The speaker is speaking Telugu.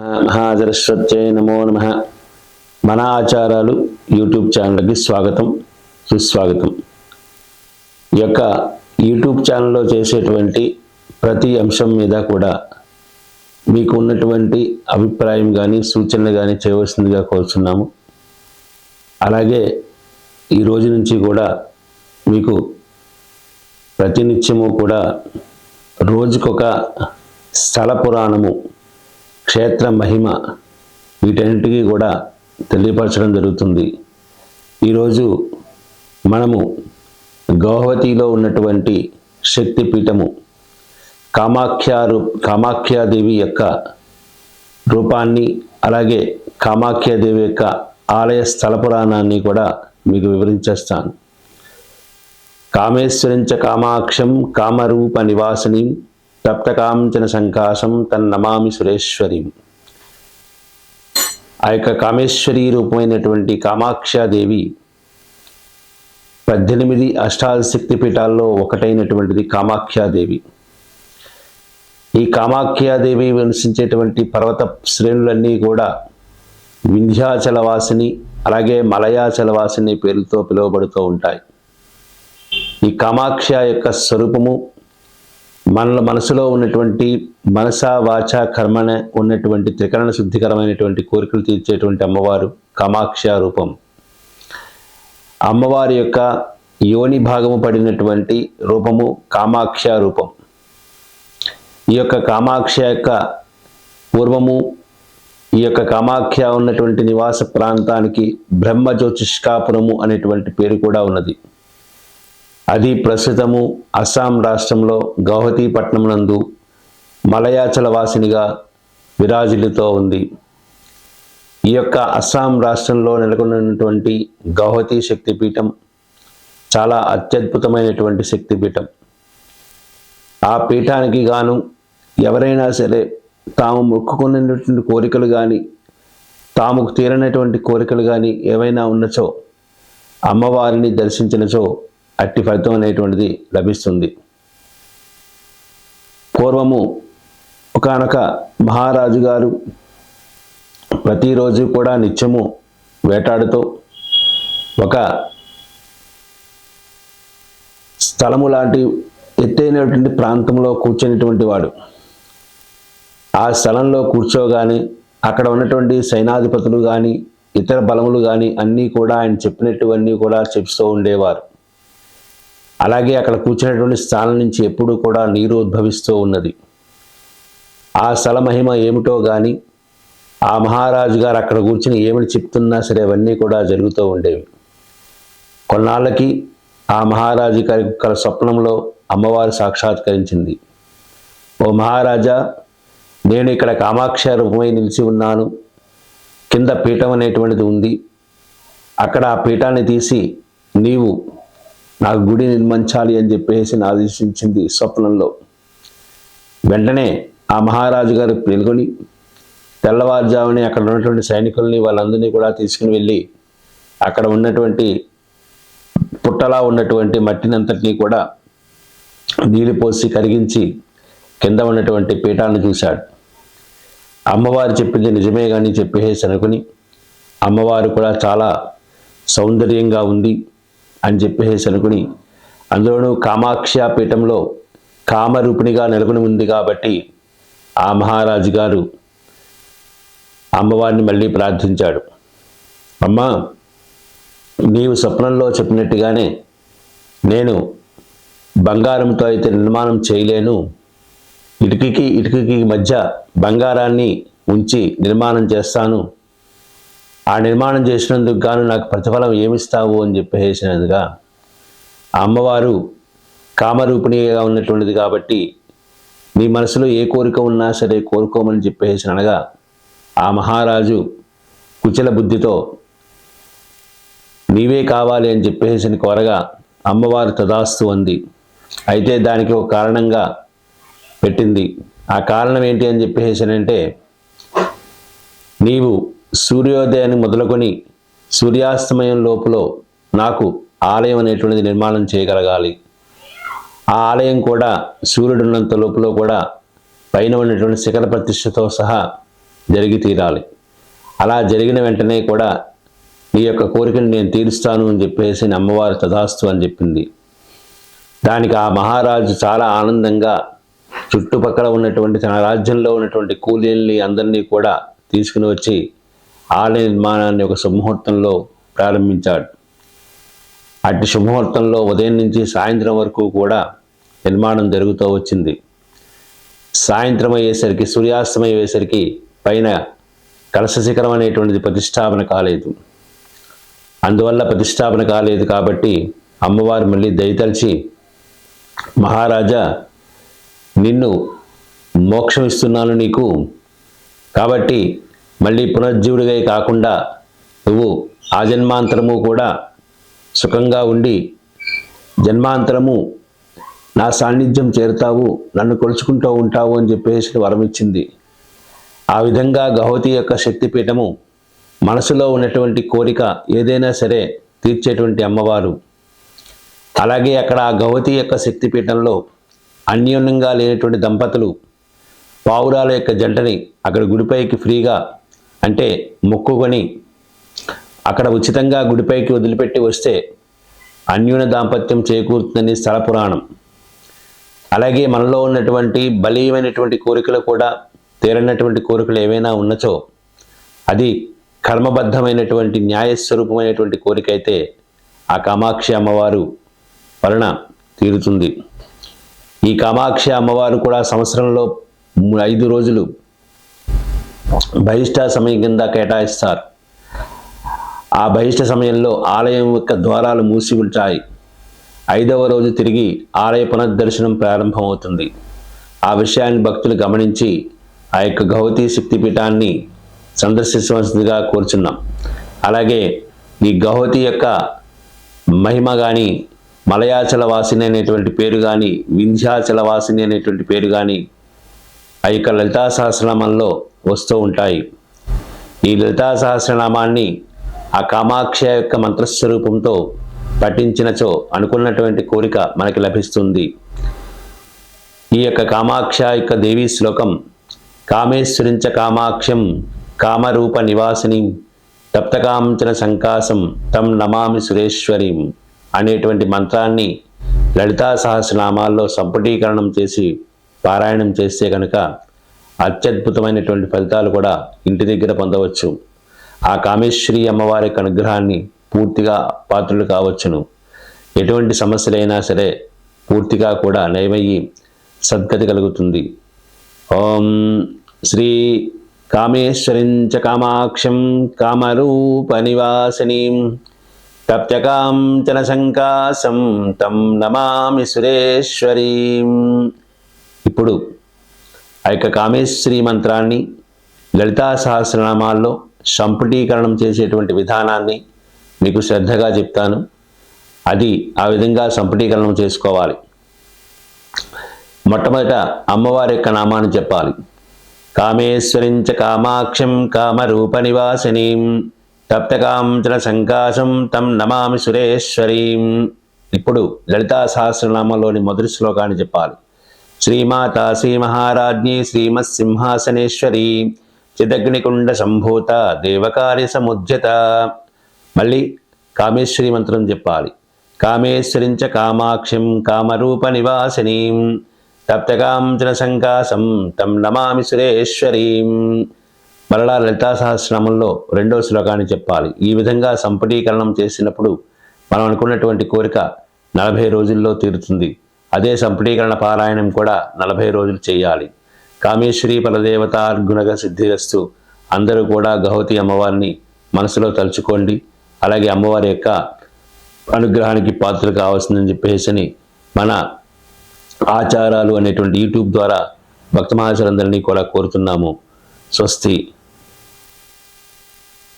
మహాజరస్వత్యై నమో నమ. మన ఆచారాలు యూట్యూబ్ ఛానల్కి స్వాగతం సుస్వాగతం. ఈ యొక్క యూట్యూబ్ ఛానల్లో చేసేటువంటి ప్రతి అంశం మీద కూడా మీకు ఉన్నటువంటి అభిప్రాయం కానీ సూచనలు కానీ చేయవలసిందిగా కోరుచున్నాము. అలాగే ఈ రోజు నుంచి కూడా మీకు ప్రతినిత్యము కూడా రోజుకొక స్థల పురాణము క్షేత్ర మహిమ వీటన్నిటికీ కూడా తెలియపరచడం జరుగుతుంది. ఈరోజు మనము గౌహతిలో ఉన్నటువంటి శక్తిపీఠము కామాఖ్య రూ కామాఖ్యాదేవి యొక్క రూపాన్ని అలాగే కామాఖ్యాదేవి యొక్క ఆలయ స్థల పురాణాన్ని కూడా మీకు వివరించేస్తాను. కామేశ్వరించ కామాక్షం కామరూప నివాసిని తప్తకాంచన సంకాశం తన్నమామి సురేశ్వరి ఆ యొక్క కామేశ్వరి రూపమైనటువంటి కామాక్షాదేవి పద్దెనిమిది అష్టాశక్తి పీఠాల్లో ఒకటైనటువంటిది కామాఖ్యాదేవి. ఈ కామాఖ్యాదేవి నివసించేటువంటి పర్వత శ్రేణులన్నీ కూడా వింధ్యాచలవాసిని అలాగే మలయాచలవాసిని పేరుతో పిలువబడుతూ ఉంటాయి. ఈ కామాక్ష యొక్క స్వరూపము మన మనసులో ఉన్నటువంటి మనస వాచ కర్మణ ఉన్నటువంటి త్రికరణ శుద్ధికరమైనటువంటి కోరికలు తీర్చేటువంటి అమ్మవారు కామాక్ష రూపం. అమ్మవారి యొక్క యోని భాగము పడినటువంటి రూపము కామాక్ష రూపం. ఈ యొక్క కామాక్ష యొక్క పూర్వము ఈ యొక్క కామాఖ్య ఉన్నటువంటి నివాస ప్రాంతానికి బ్రహ్మ జ్యోతిష్కాపురము అనేటువంటి పేరు కూడా ఉన్నది. అది ప్రస్తుతము అస్సాం రాష్ట్రంలో గౌహతి పట్టణం నందు మలయాచల వాసినిగా విరాజిల్లుతో ఉంది. ఈ యొక్క అస్సాం రాష్ట్రంలో నెలకొన్నటువంటి గౌహతి శక్తిపీఠం చాలా అత్యద్భుతమైనటువంటి శక్తిపీఠం. ఆ పీఠానికి గాను ఎవరైనా సరే తాము మొక్కుకున్నటువంటి కోరికలు కానీ తాముకు తీరనటువంటి కోరికలు కానీ ఏవైనా ఉన్నచో అమ్మవారిని దర్శించినచో అట్టి ఫలితం అనేటువంటిది లభిస్తుంది. పూర్వము ఒకనొక మహారాజు గారు ప్రతిరోజు కూడా నిత్యము వేటాడుతూ ఒక స్థలము లాంటి ఎత్తైనటువంటి ప్రాంతంలో కూర్చునేటువంటి వాడు. ఆ స్థలంలో కూర్చోగానే అక్కడ ఉన్నటువంటి సైనాధిపతులు కానీ ఇతర బలములు కానీ అన్నీ కూడా ఆయన చెప్పినటువన్నీ కూడా చెప్తూ ఉండేవారు. అలాగే అక్కడ కూర్చున్నటువంటి స్థానం నుంచి ఎప్పుడూ కూడా నీరు ఉద్భవిస్తూ ఉన్నది. ఆ స్థల మహిమ ఏమిటో కానీ ఆ మహారాజు గారు అక్కడ కూర్చుని ఏమిటి చెప్తున్నా సరే అవన్నీ కూడా జరుగుతూ ఉండేవి. కొన్నాళ్ళకి ఆ మహారాజు గారి కల స్వప్నంలో అమ్మవారు సాక్షాత్కరించింది. ఓ మహారాజా నేను ఇక్కడ కామాక్ష రూపమై నిలిచి ఉన్నాను. కింద పీఠం అనేటువంటిది ఉంది. అక్కడ ఆ పీఠాన్ని తీసి నీవు నాకు గుడి నిర్మించాలి అని చెప్పేసి ఆదేశించింది స్వప్నంలో. వెంటనే ఆ మహారాజు గారు పిలుకొని తెల్లవారుజామునే అక్కడ ఉన్నటువంటి సైనికుల్ని వాళ్ళందరినీ కూడా తీసుకుని వెళ్ళి అక్కడ ఉన్నటువంటి పుట్టలా ఉన్నటువంటి మట్టినంతటినీ కూడా నీళ్ళు పోసి కరిగించి కింద ఉన్నటువంటి పీఠాన్ని చూశాడు. అమ్మవారు చెప్పింది నిజమే కానీ చెప్పేసి అనుకుని అమ్మవారు కూడా చాలా సౌందర్యంగా ఉంది అని చెప్పేసి అనుకుని అందులోనూ కామాక్ష పీఠంలో కామరూపిణిగా నెలకొని ఉంది కాబట్టి ఆ మహారాజు గారు అమ్మవారిని మళ్ళీ ప్రార్థించాడు. అమ్మా నీవు స్వప్నంలో చెప్పినట్టుగానే నేను బంగారంతో అయితే నిర్మాణం చేయలేను. ఇటుకకి ఇటుకకి మధ్య బంగారాన్ని ఉంచి నిర్మాణం చేస్తాను. ఆ నిర్మాణం చేసినందుకు గాను నాకు ప్రతిఫలం ఏమిస్తావు అని చెప్పేసినదిగా ఆ అమ్మవారు కామరూపిణిగా ఉన్నటువంటిది కాబట్టి నీ మనసులో ఏ కోరిక ఉన్నా సరే కోరుకోమని చెప్పేసి అనగా ఆ మహారాజు కుచల బుద్ధితో నీవే కావాలి అని చెప్పేసి కోరగా అమ్మవారు తదాస్తు అంది. అయితే దానికి ఒక కారణంగా పెట్టింది. ఆ కారణం ఏంటి అని చెప్పేసి అంటే నీవు సూర్యోదయాన్ని మొదలుకొని సూర్యాస్తమయం లోపల నాకు ఆలయం అనేటువంటిది నిర్మాణం చేయగలగాలి. ఆ ఆలయం కూడా సూర్యుడు ఉన్నంత లోపల కూడా పైన ఉన్నటువంటి శిఖర ప్రతిష్టతో సహా జరిగి తీరాలి. అలా జరిగిన వెంటనే కూడా నీ యొక్క కోరికను నేను తీరుస్తాను అని చెప్పేసి అమ్మవారు తదాస్తు అని చెప్పింది. దానికి ఆ మహారాజు చాలా ఆనందంగా చుట్టుపక్కల ఉన్నటువంటి తన రాజ్యంలో ఉన్నటువంటి కూలీల్ని అందరినీ కూడా తీసుకుని వచ్చి ఆలయ నిర్మాణాన్ని ఒక శుభముహూర్తంలో ప్రారంభించాడు. అట్టి శుభముహూర్తంలో ఉదయం నుంచి సాయంత్రం వరకు కూడా నిర్మాణం జరుగుతూ వచ్చింది. సాయంత్రం అయ్యేసరికి సూర్యాస్తమయం అయ్యేసరికి పైన కలశ శిఖరం అనేటువంటిది ప్రతిష్టాపన కాలేదు. అందువల్ల ప్రతిష్టాపన కాలేదు కాబట్టి అమ్మవారు మళ్ళీ దయతలిచి మహారాజా నిన్ను మోక్షం ఇస్తున్నాను నీకు. కాబట్టి మళ్ళీ పునర్జీవుడిగా కాకుండా నువ్వు ఆ జన్మాంతరము కూడా సుఖంగా ఉండి జన్మాంతరము నా సాన్నిధ్యం చేరుతావు నన్ను కొలుచుకుంటూ ఉంటావు అని చెప్పేసి వరమిచ్చింది. ఆ విధంగా గహవతి యొక్క శక్తిపీఠము మనసులో ఉన్నటువంటి కోరిక ఏదైనా సరే తీర్చేటువంటి అమ్మవారు. అలాగే అక్కడ ఆ గవతి యొక్క శక్తిపీఠంలో అన్యోన్యంగా లేనటువంటి దంపతులు పావురాల యొక్క జంటని అక్కడ గుడిపైకి ఫ్రీగా అంటే మొక్కుకొని అక్కడ ఉచితంగా గుడిపైకి వదిలిపెట్టి వస్తే అన్యూన దాంపత్యం చేకూరుతుందని స్థల పురాణం. అలాగే మనలో ఉన్నటువంటి బలీయమైనటువంటి కోరికలు కూడా తీరనటువంటి కోరికలు ఏవైనా ఉన్నచో అది కర్మబద్ధమైనటువంటి న్యాయస్వరూపమైనటువంటి కోరిక అయితే ఆ కామాక్షి అమ్మవారు వలన తీరుతుంది. ఈ కామాక్షి అమ్మవారు కూడా సంవత్సరంలో ఐదు రోజులు బహిష్ట సమయం కింద కేటాయిస్తారు. ఆ బహిష్ట సమయంలో ఆలయం యొక్క ద్వారాలు మూసి ఉంటాయి. ఐదవ రోజు తిరిగి ఆలయ పునర్దర్శనం ప్రారంభమవుతుంది. ఆ విషయాన్ని భక్తులు గమనించి ఆ యొక్క గౌతీ శక్తిపీఠాన్ని సందర్శించవలసిందిగా కోరుచున్నాం. అలాగే ఈ గౌహతి యొక్క మహిమ కానీ మలయాచల వాసిని అనేటువంటి పేరు కానీ వింధ్యాచల వాసిని అనేటువంటి పేరు కానీ ఆ యొక్క లలితా సహస్రనామంలో వస్తూ ఉంటాయి. ఈ లలితా సహస్రనామాన్ని ఆ కామాక్ష యొక్క మంత్రస్వరూపంతో పఠించినచో అనుకున్నటువంటి కోరిక మనకి లభిస్తుంది. ఈ యొక్క కామాక్ష యొక్క దేవీ శ్లోకం కామేశ్వరించ కామాక్షం కామరూప నివాసిని తప్తకాంచన సంకాసం తం నమామి సురేశ్వరీం అనేటువంటి మంత్రాన్ని లలితా సహస్రనామాల్లో సంపుటీకరణం చేసి పారాయణం చేస్తే కనుక అత్యద్భుతమైనటువంటి ఫలితాలు కూడా ఇంటి దగ్గర పొందవచ్చు. ఆ కామేశ్వరి అమ్మవారి యొక్క అనుగ్రహాన్ని పూర్తిగా పాత్రలు కావచ్చును. ఎటువంటి సమస్యలైనా సరే పూర్తిగా కూడా నయమయ్యి సద్గతి కలుగుతుంది. ఓం శ్రీ కామేశ్వరించ కామాక్షం కామరూప నివాసినీం తప్త్యకాంచన సంకాసం తం నమామి సురేశ్వరీం. ఇప్పుడు ఆ యొక్క కామేశ్వరి మంత్రాన్ని లలితా సహస్రనామాల్లో సంపుటీకరణం చేసేటువంటి విధానాన్ని మీకు శ్రద్ధగా చెప్తాను. అది ఆ విధంగా సంపుటీకరణం చేసుకోవాలి. మొట్టమొదట అమ్మవారి యొక్క నామాన్ని చెప్పాలి. కామేశ్వరించ కామాక్షం కామరూప నివాసినీం తప్తకాంచన సంకాశం తం నమామి సురేశ్వరీం. ఇప్పుడు లలితా సహస్రనామంలోని మొదటి శ్లోకాన్ని చెప్పాలి. శ్రీమాత శ్రీ మహారాజ్ఞి శ్రీమత్సింహాసనేశ్వరి చిదగ్నికుండ సంభూత దేవకార్య సముద్యత. మళ్ళీ కామేశ్వరి మంత్రం చెప్పాలి. కామేశ్వరించ కామాక్షిం కామరూప నివాసినీం తప్తకాంచన సంకాసం తం నమామి సురేశ్వరీం. మరలా లలితా సహస్రనామంలో రెండో శ్లోకాన్ని చెప్పాలి. ఈ విధంగా సంపటీకరణం చేసినప్పుడు మనం అనుకున్నటువంటి కోరిక నలభై రోజుల్లో తీరుతుంది. అదే సంపుటీకరణ పారాయణం కూడా నలభై రోజులు చేయాలి. కామేశ్వరి పరదేవతార్గుణగ సిద్ధిరస్తు అందరూ కూడా గౌతి అమ్మవారిని మనసులో తలుచుకోండి. అలాగే అమ్మవారి యొక్క అనుగ్రహానికి పాత్రలు కావాల్సిందని చెప్పేసి మన ఆచారాలు అనేటువంటి యూట్యూబ్ ద్వారా భక్త మహాశులందరినీ కూడా కోరుతున్నాము. స్వస్తి.